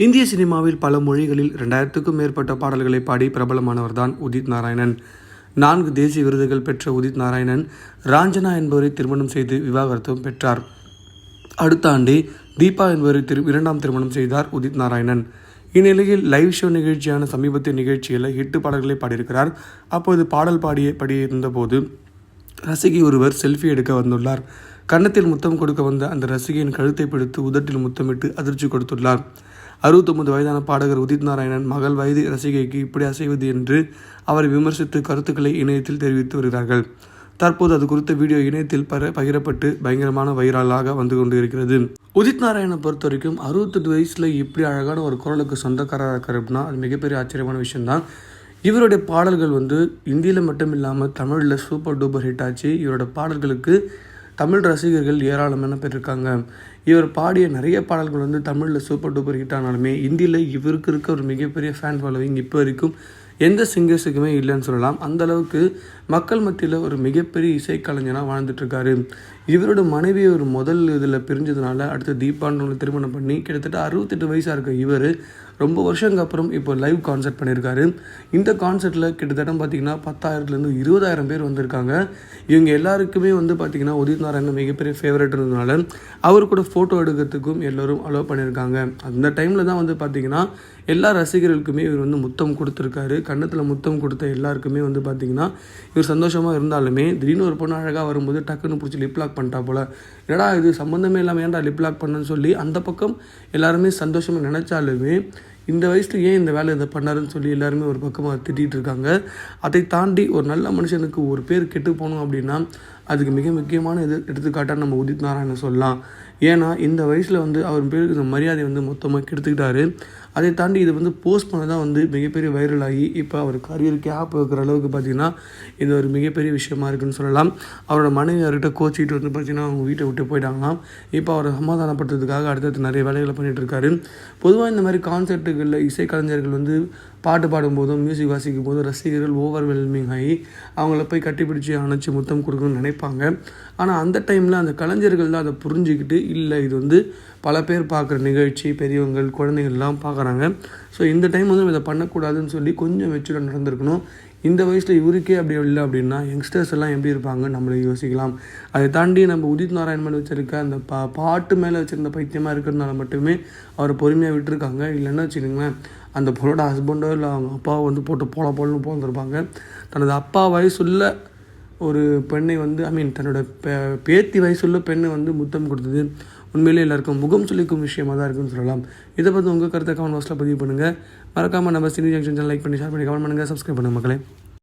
இந்திய சினிமாவில் பல மொழிகளில் ரெண்டாயிரத்துக்கும் மேற்பட்ட பாடல்களை பாடி பிரபலமானவர்தான் உதித் நாராயணன். நான்கு தேசிய விருதுகள் பெற்ற உதித் நாராயணன் ராஞ்சனா என்பவரை திருமணம் செய்து விவாகரத்தும் பெற்றார். அடுத்த ஆண்டே தீபா என்பவரை திரு இரண்டாம் திருமணம் செய்தார் உதித் நாராயணன். இந்நிலையில் லைவ் ஷோ நிகழ்ச்சியான சமீபத்திய நிகழ்ச்சியில் எட்டு பாடல்களை பாடியிருக்கிறார். அப்போது பாடல் பாடிய படியிருந்தபோது ரசிகை ஒருவர் செல்ஃபி எடுக்க வந்துள்ளார். கன்னத்தில் முத்தம் கொடுக்க வந்த அந்த ரசிகையின் கழுத்தை பிடித்து உதட்டில் முத்தமிட்டு அதிர்ச்சி கொடுத்துள்ளார். அறுபத்தொன்பது வயதான பாடகர் உதித் நாராயணன் மகள் வயது ரசிகைக்கு இப்படி அசைவது என்று அவரை விமர்சித்து கருத்துக்களை இணையத்தில் தெரிவித்து வருகிறார்கள். தற்போது அது குறித்த வீடியோ இணையத்தில் பர பகிரப்பட்டு பயங்கரமான வைரலாக வந்து கொண்டு இருக்கிறது உதித் நாராயணை பொறுத்த வரைக்கும் அறுபத்தெட்டு வயசில் இப்படி அழகான ஒரு குரலுக்கு சொந்தக்காரராக இருக்கார் அப்படின்னா அது மிகப்பெரிய ஆச்சரியமான விஷயம்தான். இவருடைய பாடல்கள் வந்து இந்தியில் மட்டும் இல்லாமல் தமிழில் சூப்பர் டூப்பர் ஹிட் ஆச்சு. இவரோட பாடல்களுக்கு தமிழ் ரசிகர்கள் ஏராளமான பேர் இருக்காங்க இவர் பாடிய நிறைய பாடல்கள் வந்து தமிழில் சூப்பர் டூப்பர் ஹிட் ஆனாலுமே இந்தியில் இவருக்கு இருக்க ஒரு மிகப்பெரிய ஃபேன் ஃபாலோவிங் இப்போ வரைக்கும் எந்த சிங்கர்ஸுக்குமே இல்லைன்னு சொல்லலாம். அந்த அளவுக்கு மக்கள் மத்தியில் ஒரு மிகப்பெரிய இசைக்கலைஞனாக வாழ்ந்துட்டுருக்காரு இவரோட மனைவி ஒரு முதல் இதில் பிரிஞ்சதுனால அடுத்து தீபான்றவங்களை திருமணம் பண்ணி கிட்டத்தட்ட அறுபத்தெட்டு வயசாக இருக்க இவர் ரொம்ப வருஷங்க அப்புறம் இப்போ லைவ் கான்சர்ட் பண்ணியிருக்காரு இந்த கான்சர்ட்டில் கிட்டத்தட்ட பார்த்தீங்கன்னா பத்தாயிரத்துலேருந்து இருபதாயிரம் பேர் வந்திருக்காங்க. இவங்க எல்லாருக்குமே வந்து பார்த்திங்கன்னா உதித் நாராயணன் மிகப்பெரிய ஃபேவரட் இருந்ததுனால அவர் கூட ஃபோட்டோ எடுக்கிறதுக்கும் எல்லோரும் அலோவ் பண்ணியிருக்காங்க அந்த டைமில் தான் வந்து பார்த்திங்கன்னா எல்லா ரசிகர்களுக்குமே இவர் வந்து முத்தம் கொடுத்துருக்காரு. கன்னத்தில் முத்தம் கொடுத்த எல்லாருக்குமே வந்து பார்த்திங்கன்னா இவர் சந்தோஷமாக இருந்தாலுமே திடீர்னு ஒரு பொண்ணு அழகாக வரும்போது டக்குன்னு பிடிச்சி லிப் லாக் பண்ணிட்டா போல். ஏடா இது சம்மந்தமே இல்லாமல் ஏன்டா லிப் லாக் பண்ணுன்னு சொல்லி அந்த பக்கம் எல்லாருமே சந்தோஷமாக நினச்சாலுமே இந்த வயசில் ஏன் இந்த வேலை இதை பண்ணாருன்னு சொல்லி எல்லாருமே ஒரு பக்கமாக திட்டிகிட்டு இருக்காங்க. அதை தாண்டி ஒரு நல்ல மனுஷனுக்கு ஒரு பேர் கெட்டு போகணும் அப்படின்னா அதுக்கு மிக முக்கியமான இது எடுத்துக்காட்டாக நம்ம உதித் நாராயணன் சொல்லலாம். ஏன்னா இந்த வயசில் வந்து அவர் பேருக்கு இந்த மரியாதை வந்து மொத்தமாக கெடுத்துக்கிட்டாரு. அதை தாண்டி இது வந்து போஸ்ட் பண்ண தான் வந்து மிகப்பெரிய வைரல் ஆகி இப்போ அவர் கரியர் கேப் வைக்கிற அளவுக்கு பார்த்திங்கன்னா இது ஒரு மிகப்பெரிய விஷயமா இருக்குன்னு சொல்லலாம். அவரோட மனைவி அவர்கிட்ட கோச்சிட்டு வந்து பார்த்திங்கன்னா அவங்க வீட்டை விட்டு போயிட்டாங்களாம். இப்போ அவரை சமாதானப்படுத்துறதுக்காக அடுத்தடுத்து நிறைய வேலைகளை பண்ணிகிட்டு இருக்காரு. பொதுவாக இந்த மாதிரி கான்சர்ட்டுகளில் இசைக்கலைஞர்கள் வந்து பாட்டு பாடும்போதும் மியூசிக் வாசிக்கும் போதும் ரசிகர்கள் ஓவர் வெல்மிங் ஆகி அவங்கள போய் கட்டிப்பிடிச்சு அணைச்சி முத்தம் கொடுக்கணும்னு நினைப்பாங்க. ஆனால் அந்த டைமில் அந்த கலைஞர்கள் தான் அதை புரிஞ்சுக்கிட்டு இல்லை இது வந்து பல பேர் பார்க்குற நிகழ்ச்சி பெரியவங்கள் குழந்தைகள்லாம் பார்க்குறாங்க. ஸோ இந்த டைம் வந்து இதை பண்ணக்கூடாதுன்னு சொல்லி கொஞ்சம் மெச்சூராக நடந்திருக்கணும். இந்த வயசில் இவருக்கே அப்படி இல்லை அப்படின்னா யங்ஸ்டர்ஸ் எல்லாம் எப்படி இருப்பாங்க? நம்மளை யோசிக்கலாம். அதை தாண்டி நம்ம உதித் நாராயண் மேலே வச்சுருக்க அந்த பா பாட்டு மேலே வச்சுருந்த பைத்தியமாக இருக்கிறதுனால மட்டுமே அவரை பொறுமையாக விட்டுருக்காங்க. இல்லைன்னா வச்சுக்கோங்களேன் அந்த பொண்ணோட ஹஸ்பண்டோ இல்லை அவங்க அப்பாவை வந்து போட்டு போல போலன்னு போந்திருப்பாங்க தனது அப்பா வயசுள்ள ஒரு பெண்ணை வந்து ஐ மீன் தன்னோட பே பேத்தி வயசுள்ள பெண்ணை வந்து முத்தம் கொடுத்தது. உண்மையிலே எல்லாருக்கும் முகம் சொல்லிக்கும் விஷயமாக தான் இருக்குன்னு சொல்லலாம். இதை பற்றி உங்கள் கருத்தை கமெண்ட் பாக்ஸில் பதிவு பண்ணுங்கள் மறக்காமல் நம்ம சினி ஜங்ஷன் லைக் பண்ணி ஷேர் பண்ணி கமெண்ட் பண்ணுங்கள் சப்ஸ்கிரைப் பண்ணுங்கள் மக்களே.